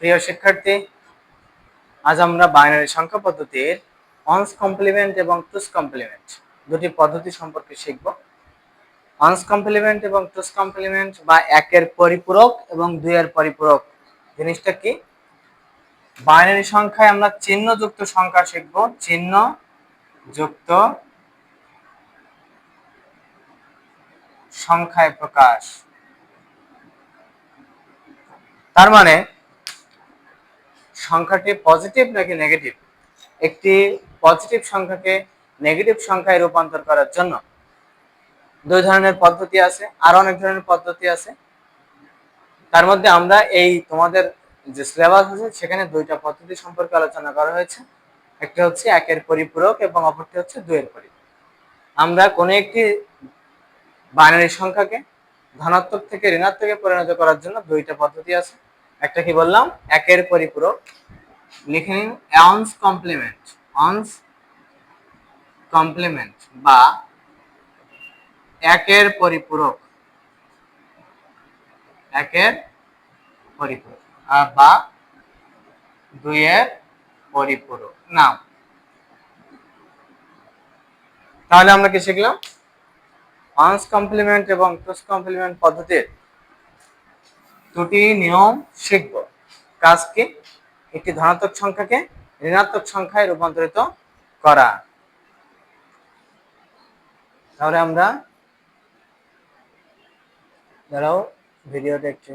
প্রিয় শিক্ষার্থী, আজ আমরা বাইনারি সংখ্যা পদ্ধতির অনস কমপ্লিমেন্ট এবং টুস কমপ্লিমেন্ট দুটি পদ্ধতি সম্পর্কে শিখব। অনস কমপ্লিমেন্ট এবং টুস কমপ্লিমেন্ট বা একের পরিপূরক এবং দুইয়ের পরিপূরক জিনিসটা কি? বাইনারি সংখ্যায় আমরা চিহ্নযুক্ত সংখ্যা শিখব। চিহ্ন যুক্ত সংখ্যায় প্রকাশ। তার মানে সংখ্যাটি পজিটিভ নাকি নেগেটিভ একটি পজিটিভ সংখ্যাকে নেগেটিভ সংখ্যায় রূপান্তর করার জন্য দুই ধরনের পদ্ধতি আছে, আর অনেক ধরনের পদ্ধতি আছে। তার মধ্যে আমরা এই তোমাদের যে সিলেবাস আছে, সেখানে দুইটা পদ্ধতি সম্পর্কে আলোচনা করা হয়েছে। একটা হচ্ছে একের পরিপূরক এবং অপরটি হচ্ছে দুইয়ের পরিপূরক। আমরা কোনো একটি বাইনারি সংখ্যাকে ধনাত্মক থেকে ঋণাত্মকে পরিণত করার জন্য দুইটা পদ্ধতি আছে। একটা কি বললাম? একের পরিপূরক। লিখে নিন অনস কমপ্লিমেন্ট অনস কমপ্লিমেন্ট বা একের পরিপূরক। একের পরিপূরক। বা দুইয়ের পরিপূরক। নাম তাহলে আমরা কি শিখলাম? আনস কমপ্লিমেন্ট এবং টুস কমপ্লিমেন্ট পদ্ধতির দুটি নিয়ম শিখব। কাজ কি একটি ধনাত্মক সংখ্যাকে ঋণাত্মক সংখ্যায় রূপান্তরিত করা। তাহলে আমরা দাঁড়াও, ভিডিওটা একটু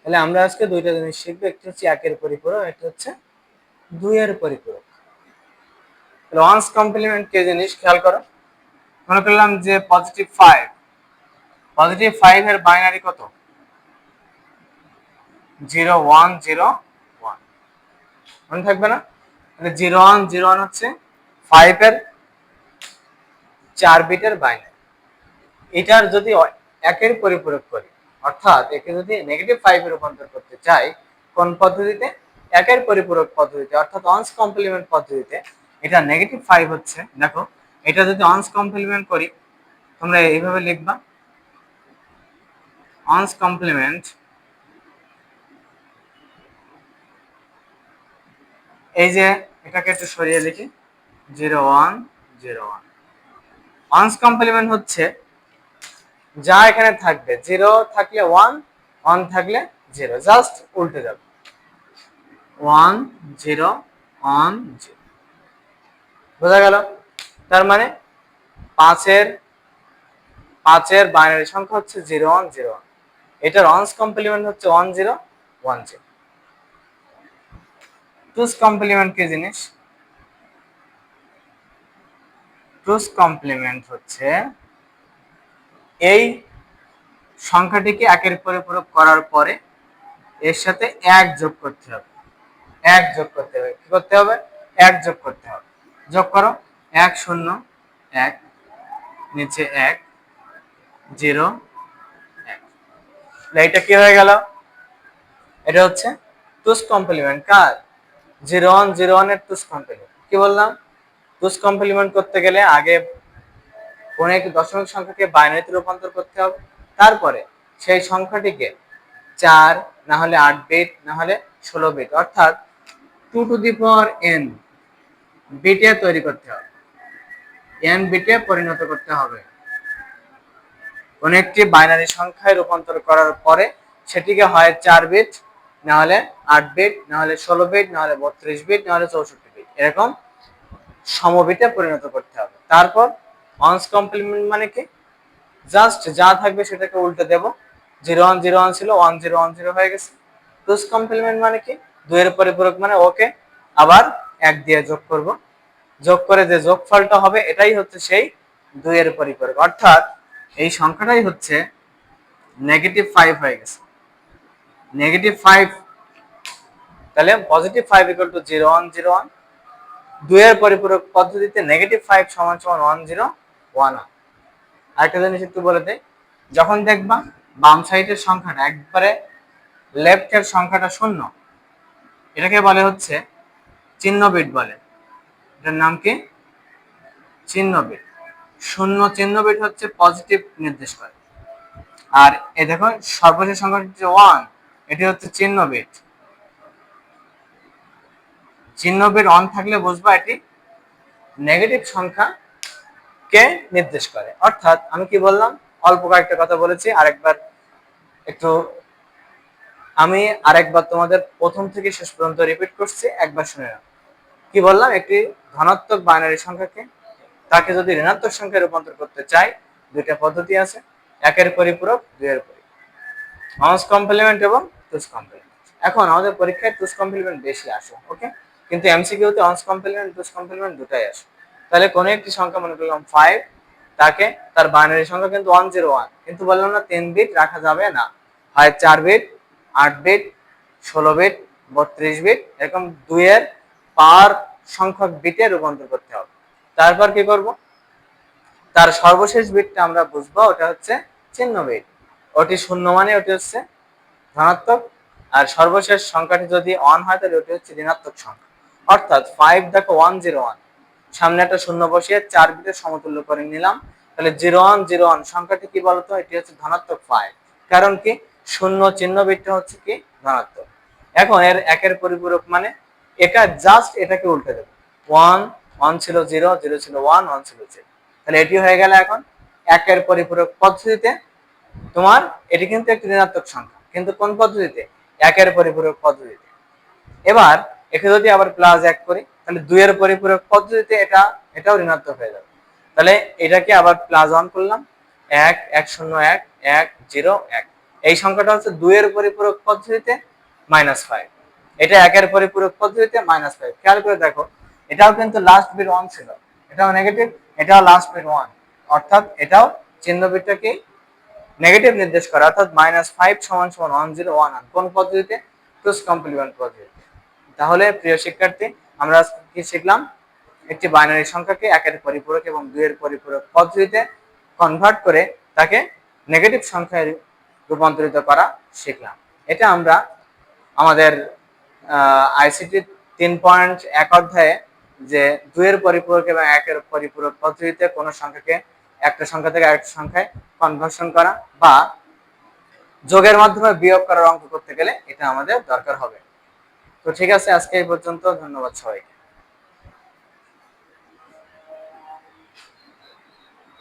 তাহলে আমরা আজকে দুইটা জিনিস শিখব, একটি হচ্ছে একের পরিপূরক, একটা হচ্ছে দুইয়ের পরিপূরক। ওয়ান্স কমপ্লিমেন্ট কে জিনিস খেয়াল করো। মনে করলাম যে পজিটিভ ফাইভ পজিটিভ ফাইভ এর বাইনারি কত? জিরো ওয়ান জিরো ওয়ান মনে থাকবে না? মানে জিরো ওয়ান জিরো ওয়ান হচ্ছে ফাইভ এর চার বিটের বাইনারি এটার যদি একের পরিপূরক করি, অর্থাৎ একে যদি নেগেটিভ ফাইভে রূপান্তর করতে চাই, কোন পদ্ধতিতে? একের পরিপূরক পদ্ধতিতে, অর্থাৎ অনস কমপ্লিমেন্ট পদ্ধতিতে, এটা নেগেটিভ ফাইভ হচ্ছে। দেখো, এটা যদি অনস কমপ্লিমেন্ট করি, তোমরা এইভাবে লিখবা। অনস কমপ্লিমেন্ট এই যে এটাকে একটু সরিয়ে লিখি zero one zero one. One's complement হচ্ছে যা এখানে থাকবে। জিরো থাকলে ওয়ান ওয়ান থাকলে জিরো। জাস্ট উল্টে যাবে। One, zero one, zero. বোঝা গেল? তার মানে পাঁচের পাঁচের বাইনারি সংখ্যা হচ্ছে জিরো ওয়ান জিরো ওয়ান। এটার অনস কমপ্লিমেন্ট হচ্ছে one zero one zero two's complement কি জিনিস? টুস কমপ্লিমেন্ট হচ্ছে এই সংখ্যাটিকে একের পরিপূরক করার পরে এর সাথে এক যোগ করতে হবে। এক যোগ করতে হবে। কি করতে হবে? এক যোগ করতে হবে। যোগ করো। এক শূন্য, এক, নিচে এক জিরো এটা কি হয়ে গেল? এটা হচ্ছে টুস কমপ্লিমেন্ট, কার? জিরো ওয়ান, জিরো ওয়ানের টুস কমপ্লিমেন্ট। কি বললাম? টুস কমপ্লিমেন্ট করতে গেলে আগে কোন একটি দশমিক সংখ্যাকে বাইনারিতে রূপান্তর করতে হবে। তারপরে সেই সংখ্যাটিকে চার, না হলে আট বিট না হলে ষোলো বিট অর্থাৎ two to the power N বিটে তৈরি করতে হবে। এন বিটে পরিণত করতে হবে। কোন একটি বাইনারি সংখ্যায় রূপান্তর করার পরে সেটিকে হয় চার বিট না হলে আট বিট না হলে ষোলো বিট না হলে বত্রিশ বিট না হলে চৌষট্টি বিট এরকম সমবিটে পরিণত করতে হবে। তারপর অনস কমপ্লিমেন্ট মানে কি? জাস্ট যা থাকবে সেটাকে উল্টে দেব। জিরো ওয়ান জিরো ওয়ান ছিল, ওয়ান জিরো ওয়ান জিরো হয়ে গেছে। টুস কমপ্লিমেন্ট মানে কি? দুইয়ের পরিপূরক মানে ওকে আবার এক দিয়ে যোগ করব। যোগ করে যে যোগফলটা হবে, এটাই হচ্ছে সেই দুইয়ের পরিপূরক। অর্থাৎ এই সংখ্যাটাই হচ্ছে নেগেটিভ ফাইভ হয়ে গেছে। নেগেটিভ ফাইভ তাহলে positive five equal to zero one zero one দুইয়ের পরিপূরক পদ্ধতিতে নেগেটিভ ফাইভ সমান সমান ওয়ান জিরো ওয়ান ওয়ান আরেকটা জিনিস একটু বলে দেয় যখন দেখবা বাম সাইডের সংখ্যাটা একবারে লেফটের সংখ্যাটা শূন্য, এটাকে বলে হচ্ছে চিহ্ন বিট বলে। এটার নাম কি? চিহ্ন বিট। শূন্য চিহ্ন বিট হচ্ছে পজিটিভ নির্দেশ করে। আর এ দেখো, সর্বশেষ সংখ্যাটি হচ্ছে ওয়ান এটি হচ্ছে চিহ্ন বিট চিহ্ন বিট অন থাকলে বুঝবা এটি নেগেটিভ সংখ্যা কে নির্দেশ করে। অর্থাৎ আমি কি বললাম? অল্প কয়েকটা কথা বলেছি, আরেকবার একটু আমি আরেকবার তোমাদের প্রথম থেকে শেষ পর্যন্ত রিপিট করছি, একবার শুনে নাও। কি বললাম? একটি ধনাত্মক বাইনারি সংখ্যাকে তাকে যদি ঋণাত্মক সংখ্যায় রূপান্তর করতে চাই দুইটা পদ্ধতি আছে। একের পরিপূরক, দুইয়ের পরিপূরক। অনস কমপ্লিমেন্ট এবং টুস কমপ্লিমেন্ট এখন আমাদের পরীক্ষায় টুস কমপ্লিমেন্ট বেশি আসে ওকে কিন্তু এমসিকিউতে অনস কমপ্লিমেন্ট টুস কমপ্লিমেন্ট দুটাই আসে। তাহলে কোনো একটি সংখ্যা মনে করলাম ফাইভ তাকে তার বাইনারি সংখ্যা কিন্তু ওয়ান জিরো ওয়ান কিন্তু বললাম না, তিন বিট রাখা যাবে না। হয় চার বিট আট বিট ষোলো বিট বত্রিশ বিট এরকম দুইয়ের পার সংখ্যক বিটে রূপান্তর করতে হবে। তারপর কি করব? তার সর্বশেষ বিটটা আমরা বুঝব, ওটা হচ্ছে চিহ্ন বিট ওটি শূন্য মানে ওটি হচ্ছে ধনাত্মক, আর সর্বশেষ সংখ্যাটি যদি অন হয়, তাহলে ওটি হচ্ছে ঋণাত্মক সংখ্যা। অর্থাৎ ফাইভ দেখো ওয়ান জিরো ওয়ান সামনে একটা শূন্য বসিয়ে চার বিটের সমতুল্য করে নিলাম। তাহলে জিরো ওয়ান জিরো ওয়ান সংখ্যাটি কি বলতো? এটি হচ্ছে ধনাত্মক ফাইভ কারণ কি? শূন্য চিহ্ন বিটটা হচ্ছে কি? ধনাত্মক। এখন এর একের পরিপূরক মানে এটা জাস্ট এটাকে উল্টে দেবে। ওয়ান ওয়ান ছিল জিরো জিরো ছিল ওয়ান ওয়ান ছিল জিরো তাহলে এটি হয়ে গেল এখন একের পরিপূরক পদ্ধতিতে তোমার এটি কিন্তু একটি ঋণাত্মক সংখ্যা। কিন্তু কোন পদ্ধতিতে? একের পরিপূরক পদ্ধতিতে। এবার একে যদি আবার প্লাস এক করি, তাহলে দুইয়ের পরিপূরক পদ্ধতিতে এটা, এটাও ঋণাত্মক হয়ে যাবে। তাহলে এটাকে আবার প্লাস অন করলাম। এক এক শূন্য এক এক জিরো এক। এই সংখ্যাটা হচ্ছে দুইয়ের পরিপূরক পদ্ধতিতে মাইনাস ফাইভ এটা একের পরিপূরক পদ্ধতিতে মাইনাস ফাইভ খেয়াল করে দেখো এটাও কিন্তু লাস্ট বিট ওয়ান ছিল। এটাও নেগেটিভ এটাও লাস্ট বিট ওয়ান অর্থাৎ এটাও চিহ্ন বিটটাকে নেগেটিভ নির্দেশ করে, অর্থাৎ মাইনাস ফাইভ সমান সমান ওয়ান জিরো ওয়ান কোন পদ্ধতিতে? টুস কমপ্লিমেন্ট পদ্ধতিতে। তাহলে প্রিয় শিক্ষার্থী, আমরা কি শিখলাম? একটি বাইনারি সংখ্যাকে একের পরিপূরক এবং দুইয়ের পরিপূরক পদ্ধতিতে কনভার্ট করে তাকে নেগেটিভ সংখ্যায় রূপান্তরিত করা শিখলাম। এটা আমরা আমাদের আইসিটি তিন পয়েন্ট এক অধ্যায়ে যে দুইয়ের পরিপূরক এবং একের পরিপূরক পদ্ধতিতে কোনো সংখ্যাকে একটা সংখ্যা থেকে আরেকটা সংখ্যায় কনভার্সন করা বা যোগের মাধ্যমে বিয়োগ করার অঙ্ক করতে গেলে এটা আমাদের দরকার হবে। তো ঠিক আছে, আজকে এই পর্যন্ত। ধন্যবাদ সবাইকে।